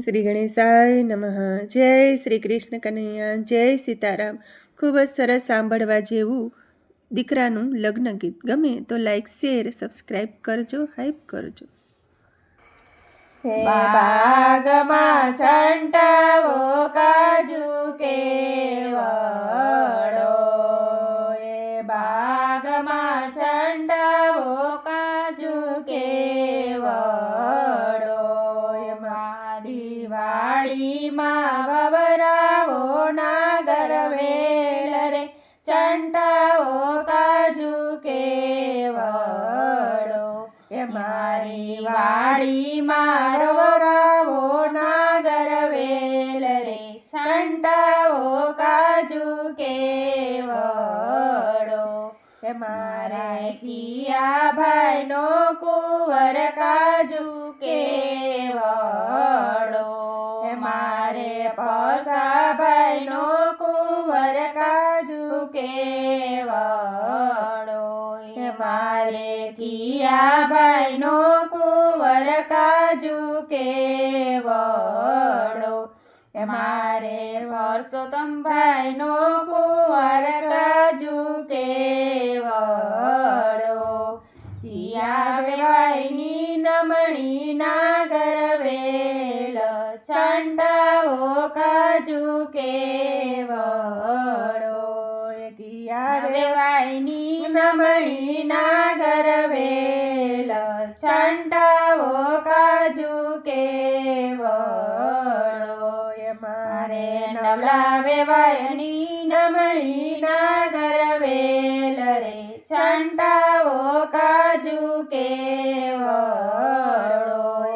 શ્રી ગણેશાય નમઃ. જય શ્રી કૃષ્ણ કનૈયા. જય સીતારામ. ખૂબ જ સરસ સાંભળવા જેવું દીકરાનું લગ્ન ગીત. ગમે તો લાઈક શેર સબસ્ક્રાઈબ કરજો હાઈપ કરજો. હે બાગમાં છંટાવો કાજુ કેવડો મારી વાડી માળવરાવો નાગર વેલ રે છંટાવો કાજુ કેવડો મારા કિયા ભાઈનો કુંવર કાજુ કેવડો મારે પસા ભાઈનો કુંવર કાજુ એ મારે કિયા ભાઈનો કુંવર કાજુ કેવડો? મારે પરસોત્તમ ભાઈનો કુંવર કાજુ કેવડો? તિયા વેવાઈની કેવડો મારે નવલા વેવાયની નમણી નાગર વેલ રે. છંટાવો કાજુ કેવડો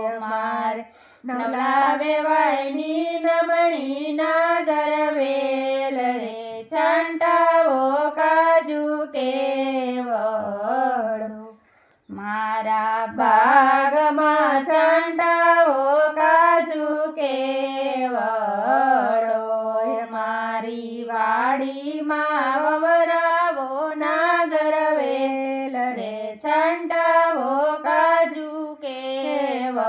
એ મારે નવલા વેવાયની નમણી નાગર વેલ રે. છંટાવો કાજુ કેવડો મારા બાગમાં મારી વાડીમાં વવરાવો નાગર વેલ રે છંટાવો કાજુ કેવડો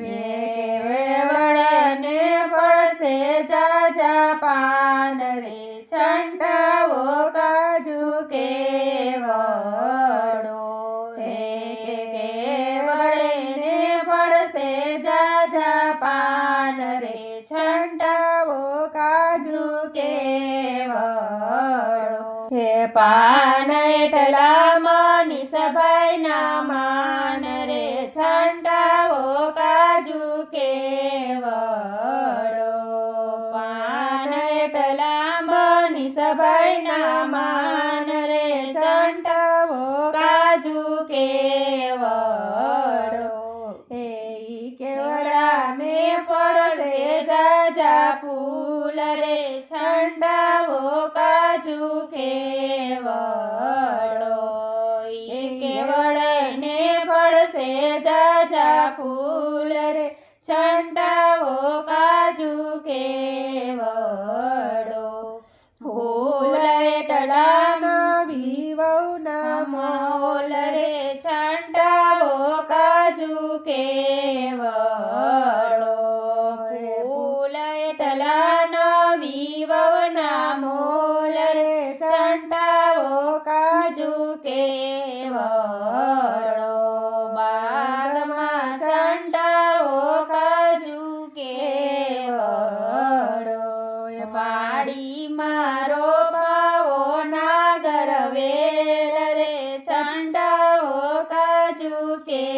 એ કેવડને પડશે જાજા પાન રે. છંટાવો કાજુ કેવડો એ કેવડને પડશે જાજા પાન હે પાન એટલા સભાઈ સભાઈના માન રે છંટાવો કાજુ કેવડો. પાન એટલા માની સભાઈના માન ફૂલ રે, છંટાવો કાજુ કેવડો ફૂલ એટલા નવી વહુના મોલ રે, છંટાવો કાજુ કેવડો ફૂલ એટલા નવી વહુના મોલ રે, છંટાવો કાજુ કેવડો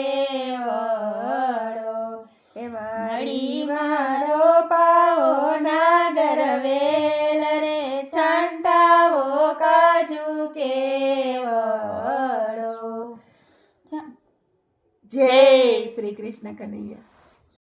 કેવડો એ માડી મારો પાવો નાગર વેલ રે કાજુ કેવડો જય શ્રી કૃષ્ણ કનૈયા.